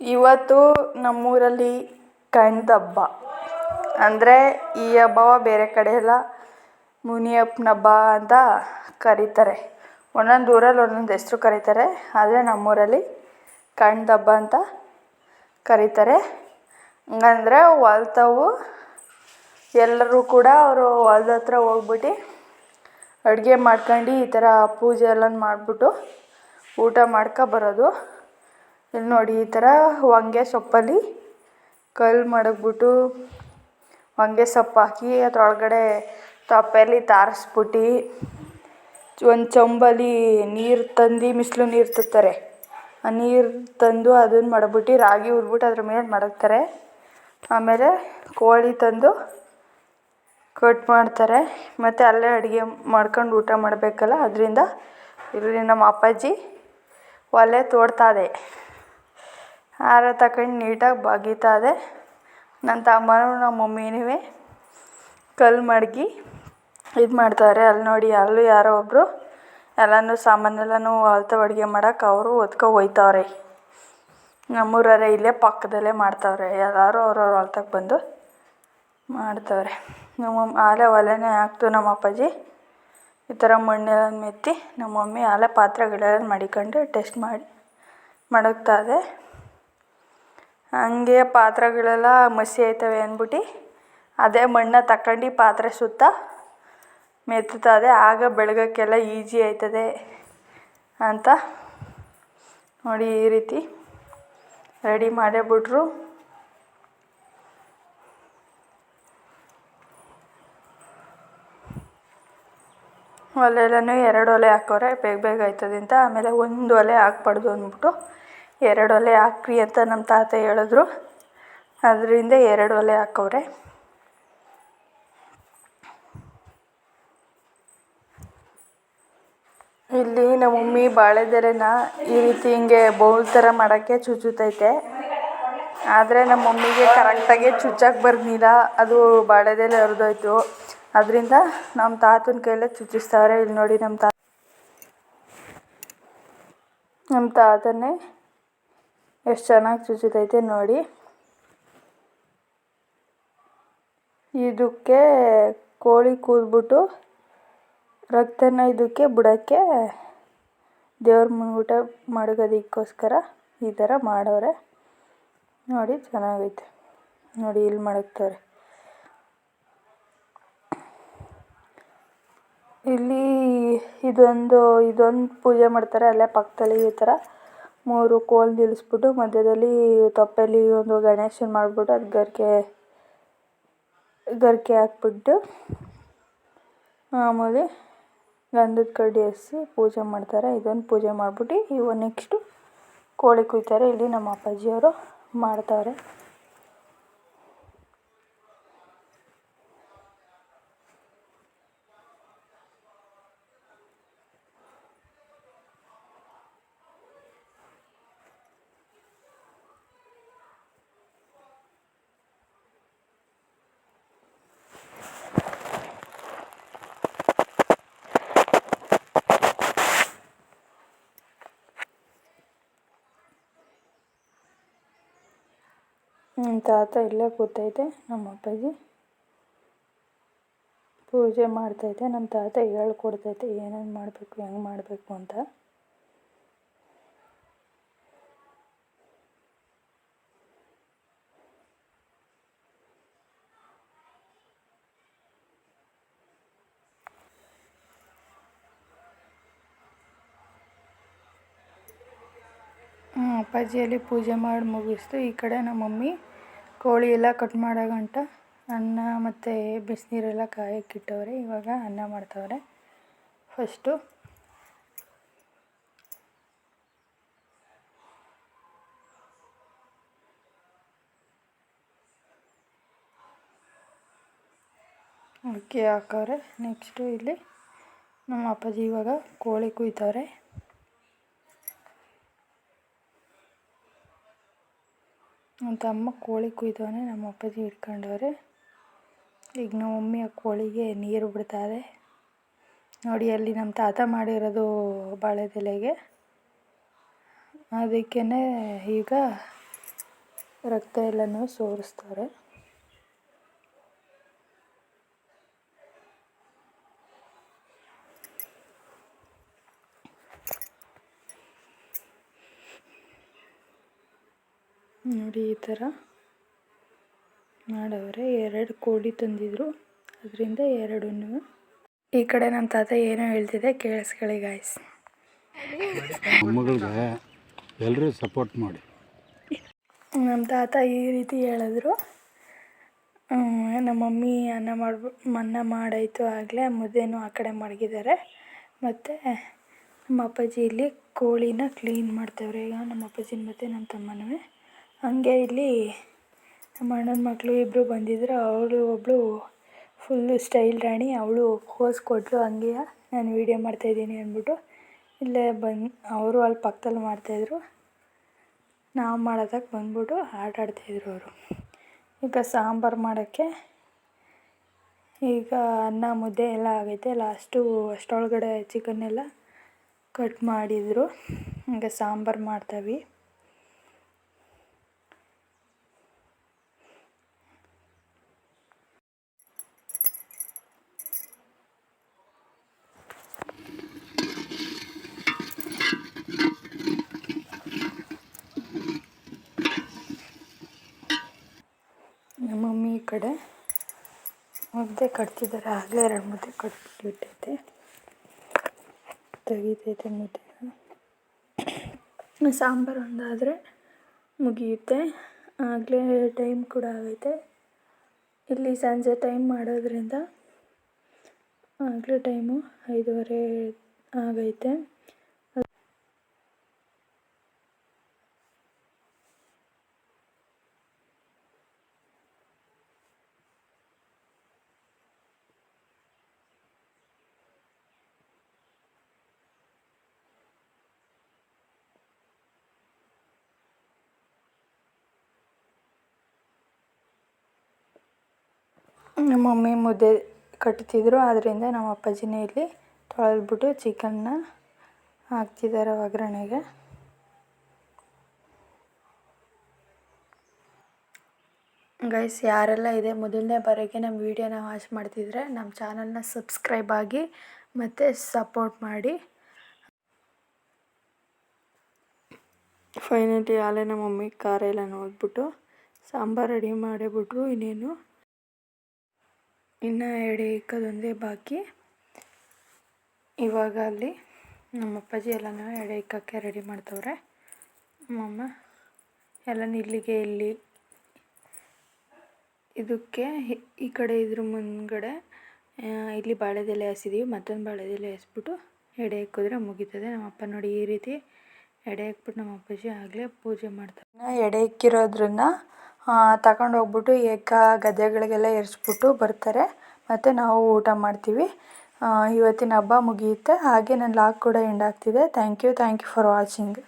ಇವತ್ತು ನಮ್ಮೂರಲ್ಲಿ ಕಣ್ದ ಹಬ್ಬ ಅಂದರೆ ಈ ಹಬ್ಬವ ಬೇರೆ ಕಡೆ ಎಲ್ಲ ಮುನಿಯಪ್ಪನ ಹಬ್ಬ ಅಂತ ಕರೀತಾರೆ. ಒಂದೊಂದು ಊರಲ್ಲಿ ಒಂದೊಂದು ಹೆಸರು ಕರೀತಾರೆ. ಆದರೆ ನಮ್ಮೂರಲ್ಲಿ ಕಣ್ದ ಹಬ್ಬ ಅಂತ ಕರೀತಾರೆ. ಹಂಗಂದ್ರೆ ಹೊಲ್ತವು ಎಲ್ಲರೂ ಕೂಡ ಅವರು ಹೊಲ್ದ ಹತ್ರ ಹೋಗ್ಬಿಟ್ಟು ಅಡುಗೆ ಮಾಡ್ಕೊಂಡು ಈ ಥರ ಪೂಜೆ ಎಲ್ಲ ಮಾಡಿಬಿಟ್ಟು ಊಟ ಮಾಡ್ಕೊ ಬರೋದು. ಇಲ್ಲಿ ನೋಡಿ, ಈ ಥರ ಹೊಂಗೆ ಸೊಪ್ಪಲ್ಲಿ ಕಲ್ಲು ಮಡಗ್ಬಿಟ್ಟು ಹೊಂಗೆ ಸೊಪ್ಪು ಹಾಕಿ ಅದರೊಳಗಡೆ ತಪ್ಪೆಲಿ ತಾರಿಸ್ಬಿಟ್ಟು ಒಂದು ಚೊಂಬಲ್ಲಿ ನೀರು ತಂದು ಮಿಸ್ಲು ನೀರು ತರ್ತಾರೆ ಆ ನೀರು ತಂದು ಅದನ್ನು ಮಡಗ್ಬಿಟ್ಟು ರಾಗಿ ಹುರ್ಬಿಟ್ಟು ಅದ್ರ ಮೇಲೆ ಮಡಗ್ತಾರೆ. ಆಮೇಲೆ ಕೋಳಿ ತಂದು ಕಟ್ ಮಾಡ್ತಾರೆ. ಮತ್ತು ಅಲ್ಲೇ ಅಡುಗೆ ಮಾಡ್ಕೊಂಡು ಊಟ ಮಾಡಬೇಕಲ್ಲ, ಅದರಿಂದ ಇಲ್ಲಿ ನಮ್ಮ ಅಪ್ಪಾಜಿ ಒಲೆ ತೋಡ್ತಾರೆ ಹಾರ ತಗೊಂಡು ನೀಟಾಗಿ ಬಗೀತಾರೆ ನನ್ನ ತಮ್ಮನೂ ನಮ್ಮ ಮಮ್ಮಿನೂ ಕಲ್ಲು ಮಡಗಿ ಇದು ಮಾಡ್ತಾರೆ. ಅಲ್ಲಿ ನೋಡಿ, ಅಲ್ಲೂ ಯಾರೋ ಒಬ್ಬರು ಎಲ್ಲನೂ ಸಾಮಾನೆಲ್ಲನೂ ಹೊಲ್ತವ್ ಅಡುಗೆ ಮಾಡೋಕೆ ಅವರು ಹೊತ್ಕೊ ಹೋಯ್ತವ್ರೆ. ನಮ್ಮೂರವರೇ ಇಲ್ಲೇ ಪಕ್ಕದಲ್ಲೇ ಮಾಡ್ತಾವ್ರೆ. ಎಲ್ಲರೂ ಅವ್ರವ್ರ ಹೊಲ್ತಕ್ಕೆ ಬಂದು ಮಾಡ್ತಾವ್ರೆ. ನಮ್ಮ ಆಲೆ ಒಲೆನೇ ಹಾಕ್ತು ನಮ್ಮ ಅಪ್ಪಾಜಿ. ಈ ಥರ ಮಣ್ಣೆಲ್ಲ ಮೆತ್ತಿ ನಮ್ಮ ಮಮ್ಮಿ ಆಲೆ ಪಾತ್ರೆಗಳೆಲ್ಲ ಮಡಿಕೊಂಡು ಟೆಸ್ಟ್ ಮಾಡಿ ಮಡಗ್ತಾರೆ ಹಂಗೆ ಪಾತ್ರೆಗಳೆಲ್ಲ ಮಸಿ ಆಯ್ತವೆ ಅಂದ್ಬಿಟ್ಟು ಅದೇ ಮಣ್ಣ ತಗೊಂಡು ಪಾತ್ರೆ ಸುತ್ತ ಮೆತ್ತುತ್ತದೆ. ಆಗ ಬೆಳಗೋಕ್ಕೆಲ್ಲ ಈಜಿ ಆಯ್ತದೆ ಅಂತ ನೋಡಿ ಈ ರೀತಿ ರೆಡಿ ಮಾಡೇ ಬಿಟ್ರು ಒಲೆಯಲ್ಲೂ ಎರಡು ಒಲೆ ಹಾಕೋರೆ, ಬೇಗ ಬೇಗ ಆಯ್ತದೆ ಅಂತ. ಆಮೇಲೆ ಒಂದು ಒಲೆ ಹಾಕ್ಬಾರ್ದು ಅಂದ್ಬಿಟ್ಟು ಎರಡು ಒಲೆ ಹಾಕ್ರಿ ಅಂತ ನಮ್ಮ ತಾತ ಹೇಳಿದ್ರು. ಅದರಿಂದ ಎರಡು ಒಲೆ ಹಾಕವ್ರೆ. ಇಲ್ಲಿ ನಮ್ಮ ಮಮ್ಮಿ ಬಾಳೆದೆರೆನ ಈ ರೀತಿ ಹಿಂಗೆ ಬೌಲ್ ಥರ ಮಾಡೋಕ್ಕೆ ಚುಚ್ಚುತ್ತೈತೆ ಆದರೆ ನಮ್ಮ ಮಮ್ಮಿಗೆ ಕರೆಕ್ಟಾಗಿ ಚುಚ್ಚಕ್ಕೆ ಬರ್ಲಿಲ್ಲ. ಅದು ಬಾಳೆದೆಲೆ ಹರಿದೋಯ್ತು. ಅದರಿಂದ ನಮ್ಮ ತಾತನ ಕೈಲೇ ಚುಚ್ಚಿಸ್ತಾವ್ರೆ ಇಲ್ಲಿ ನೋಡಿ ನಮ್ಮ ತಾತ. ನಮ್ಮ ತಾತನೇ ಎಷ್ಟು ಚೆನ್ನಾಗಿ ಚುಚ್ಚುತೈತೆ ನೋಡಿ. ಇದಕ್ಕೆ ಕೋಳಿ ಕೂದ್ಬಿಟ್ಟು ರಕ್ತನ ಇದಕ್ಕೆ ಬಿಡೋಕ್ಕೆ ದೇವ್ರ ಮುಂಗೂಟ ಮಡಗೋದಕ್ಕೋಸ್ಕರ ಈ ಥರ ಮಾಡೋರೆ. ನೋಡಿ ಚೆನ್ನಾಗೈತೆ. ನೋಡಿ ಇಲ್ಲಿ ಮಡಗ್ತವ್ರೆ. ಇಲ್ಲಿ ಇದೊಂದು ಇದೊಂದು ಪೂಜೆ ಮಾಡ್ತಾರೆ ಅಲ್ಲೇ ಪಕ್ಕದಲ್ಲಿ ಈ ಥರ. ಮೂರು ಕೋಲು ನಿಲ್ಲಿಸ್ಬಿಟ್ಟು ಮಧ್ಯದಲ್ಲಿ ತಪ್ಪೆಲಿ ಒಂದು ಗಣೇಶನ ಮಾಡಿಬಿಟ್ಟು ಅದು ಗರಿಕೆ ಗರಿಕೆ ಹಾಕ್ಬಿಟ್ಟು ಆಮೇಲೆ ಗಂಧದ ಕಡ್ಡಿ ಎಸಿ ಪೂಜೆ ಮಾಡ್ತಾರೆ. ಇದನ್ನು ಪೂಜೆ ಮಾಡ್ಬಿಟ್ಟು ಇವು ನೆಕ್ಸ್ಟು ಕೋಳಿ ಕುಯ್ತಾರೆ. ಇಲ್ಲಿ ನಮ್ಮ ಅಪ್ಪಾಜಿಯವರು ಮಾಡ್ತಾವ್ರೆ ತಾತ ಇಲ್ಲೇ ಕೂತೈತೆ, ನಮ್ಮ ಅಪ್ಪಾಜಿ. ಪೂಜೆ ಮಾಡ್ತೈತೆ, ನಮ್ಮ ತಾತ ಹೇಳ್ಕೊಡ್ತೈತೆ, ಏನೇನು ಮಾಡಬೇಕು, ಹೆಂಗೆ ಮಾಡಬೇಕು ಅಂತ. ಅಪ್ಪಾಜಿಯಲ್ಲಿ ಪೂಜೆ ಮಾಡಿ ಮುಗಿಸ್ತು. ಈ ಕಡೆ ನಮ್ಮ ಮಮ್ಮಿ ಕೋಳಿ ಎಲ್ಲ ಕಟ್ ಮಾಡೋ ಗಂಟ ಅನ್ನ ಮತ್ತು ಬಿಸಿನೀರೆಲ್ಲ ಕಾಯಕ್ಕಿಟ್ಟವ್ರೆ ಇವಾಗ ಅನ್ನ ಮಾಡ್ತವ್ರೆ. ಫಸ್ಟು ಅಕ್ಕಿ ಹಾಕವ್ರೆ. ನೆಕ್ಸ್ಟು ಇಲ್ಲಿ ನಮ್ಮ ಅಪ್ಪಾಜಿ ಇವಾಗ ಕೋಳಿ ಕುಯ್ತವ್ರೆ. ನಮ್ಮ ತಮ್ಮ ಕೋಳಿ ಕುಯ್ದವನೆ, ನಮ್ಮ ಅಪ್ಪಾಜಿ ಹಿಡ್ಕೊಂಡವ್ರೆ. ಈಗ ನಮ್ಮ ಮಮ್ಮಿ ಆ ಕೋಳಿಗೆ ನೀರು ಬಿಡ್ತಾರೆ. ನೋಡಿ, ಅಲ್ಲಿ ನಮ್ಮ ತಾತ ಮಾಡಿರೋದು ಬಾಳೆದೆಲೆಗೆ ಅದಕ್ಕೇ ಈಗ ರಕ್ತ ಎಲ್ಲನೂ ಸೋರಿಸ್ತಾರೆ. ನೋಡಿ ಈ ಥರ ಮಾಡವ್ರೆ. ಎರಡು ಕೋಳಿ ತಂದಿದ್ರು. ಅದರಿಂದ ಎರಡೂ ಈ ಕಡೆ ನಮ್ಮ ತಾತ ಏನೋ ಹೇಳ್ತಿದೆ ಕೇಳಿಸ್ಕೊಳ್ಳಿ ಗಾಯ್ಸ್ ಮಗಳಿಗೆ ಎಲ್ಲರೂ ಸಪೋರ್ಟ್ ಮಾಡಿ. ನಮ್ಮ ತಾತ ಈ ರೀತಿ ಹೇಳಿದ್ರು. ನಮ್ಮ ಮಮ್ಮಿ ಅನ್ನ ಮಾಡ್ಬಿಟ್ಟು ಅನ್ನ ಮಾಡಾಯಿತು ಆಗಲೇ ಮುದ್ದೆನೂ ಆ ಕಡೆ ಮಡಗಿದ್ದಾರೆ ಮತ್ತು ನಮ್ಮ ಅಪ್ಪಾಜಿ ಇಲ್ಲಿ ಕೋಳಿನ ಕ್ಲೀನ್ ಮಾಡ್ತವ್ರೆ. ಈಗ ನಮ್ಮ ಅಪ್ಪಾಜಿನ ಮತ್ತು ನಮ್ಮ ತಮ್ಮನೂ. ಹಂಗೆ ಇಲ್ಲಿ ನಮ್ಮ ಅಣ್ಣನ ಮಕ್ಕಳು ಇಬ್ಬರು ಬಂದಿದ್ದರು ಅವಳು ಒಬ್ಬಳು ಫುಲ್ಲು ಸ್ಟೈಲ್ ರಾಣಿ. ಅವಳು ಪೋಸ್ ಕೊಟ್ಟಳು ಹಂಗೆ. ನಾನು ವೀಡಿಯೋ ಮಾಡ್ತಾಯಿದ್ದೀನಿ ಅಂದ್ಬಿಟ್ಟು. ಇಲ್ಲೇ ಬಂದು, ಅವರು ಅಲ್ಲಿ ಪಕ್ಕದಲ್ಲಿ ಮಾಡ್ತಾಯಿದ್ರು ನಾವು ಮಾಡೋದಕ್ಕೆ ಬಂದ್ಬಿಟ್ಟು ಆಟ ಆಡ್ತಾಯಿದ್ರು ಅವರು. ಈಗ ಸಾಂಬಾರು ಮಾಡೋಕ್ಕೆ ಈಗ ಅನ್ನ, ಮುದ್ದೆ ಎಲ್ಲ ಆಗೈತೆ. ಲಾಸ್ಟು ಅಷ್ಟರೊಳಗಡೆ ಚಿಕನ್ನೆಲ್ಲ ಕಟ್ ಮಾಡಿದರು. ಈಗ ಸಾಂಬಾರು ಮಾಡ್ತಾವೆ ನಮ್ಮ ಮಮ್ಮಿ ಈ ಕಡೆ ಮುದ್ದೆ ಕಟ್ತಿದ್ದಾರೆ. ಆಗಲೇ ಎರಡು ಮುದ್ದೆ ಕಟ್ಬಿಟ್ಟಿಟ್ಟೈತೆ ತೆಗಿತೈತೆ ಮುದ್ದೆ. ಸಾಂಬಾರು ಒಂದಾದರೆ ಮುಗಿಯುತ್ತೆ. ಆಗಲೇ ಟೈಮ್ ಕೂಡ ಆಗೈತೆ. ಇಲ್ಲಿ ಸಂಜೆ ಟೈಮ್ ಮಾಡೋದ್ರಿಂದ ಆಗಲೇ ಟೈಮು ಐದೂವರೆ ಆಗೈತೆ. ನಮ್ಮ ಮಮ್ಮಿ ಮುದ್ದೆ ಕಟ್ತಿದ್ರು ಆದ್ದರಿಂದ ನಮ್ಮ ಅಪ್ಪಾಜಿನೇ ಇಲ್ಲಿ ತೊಳೆದ್ಬಿಟ್ಟು ಚಿಕನ್ನ ಹಾಕ್ತಿದ್ದಾರೆ ಒಗ್ಗರಣೆಗೆ. ಗೈಸ್ ಯಾರೆಲ್ಲ ಇದೆ ಮೊದಲನೇ ಬಾರಿಗೆ ನಮ್ಮ ವೀಡಿಯೋನ ವಾಚ್ ಮಾಡ್ತಿದ್ರೆ ನಮ್ಮ ಚಾನಲ್ನ ಸಬ್ಸ್ಕ್ರೈಬ್ ಆಗಿ ಮತ್ತು ಸಪೋರ್ಟ್ ಮಾಡಿ. ಫೈನಲಿ ಆಲೆ ನಮ್ಮ ಮಮ್ಮಿ ಖಾರ ಎಲ್ಲ ನೋಡ್ಬಿಟ್ಟು ಸಾಂಬಾರು ರೆಡಿ ಮಾಡಿಬಿಟ್ರು, ಇನ್ನೇನು ಇನ್ನು ಎಡೆ ಇಕ್ಕದೊಂದೇ ಬಾಕಿ. ಇವಾಗ ಅಲ್ಲಿ ನಮ್ಮ ಅಪ್ಪಾಜಿ ಎಲ್ಲನೂ ಎಡೆ ಇಕ್ಕಕ್ಕೆ ರೆಡಿ ಮಾಡ್ತವ್ರೆ. ನಮ್ಮಮ್ಮ ಎಲ್ಲ ಇಲ್ಲಿಗೆ, ಇಲ್ಲಿ ಇದಕ್ಕೆ, ಈ ಕಡೆ ಇದ್ರ ಮುಂದ್ಗಡೆ ಇಲ್ಲಿ ಬಾಳೆದೆಲೆ ಹಸಿದೀವಿ ಮತ್ತೊಂದು ಬಾಳೆದೆಲೆ ಹಸ್ಬಿಟ್ಟು ಎಡೆ ಇಕ್ಕಿದ್ರೆ ಮುಗೀತದೆ. ನಮ್ಮ ಅಪ್ಪ ನೋಡಿ ಈ ರೀತಿ ಎಡೆ ಇಕ್ಬಿಟ್ಟು ನಮ್ಮ ಅಪ್ಪಾಜಿ ಆಗಲೇ ಪೂಜೆ ಮಾಡ್ತಾರೆ. ಎಡೆ ಇಕ್ಕಿರೋದ್ರನ್ನ ತಗೊಂಡು ಹೋಗ್ಬಿಟ್ಟು ಏಕ ಗದ್ದೆಗಳಿಗೆಲ್ಲ ಎರ್ಸ್ಬಿಟ್ಟು ಬರ್ತಾರೆ. ಮತ್ತು ನಾವು ಊಟ ಮಾಡ್ತೀವಿ. ಇವತ್ತಿನ ಹಬ್ಬ ಮುಗಿಯುತ್ತೆ. ಹಾಗೆ ನನ್ನ ಲಾಗ್ ಕೂಡ ಎಂಡ್ ಆಗ್ತಿದೆ. Thank you thank you for watching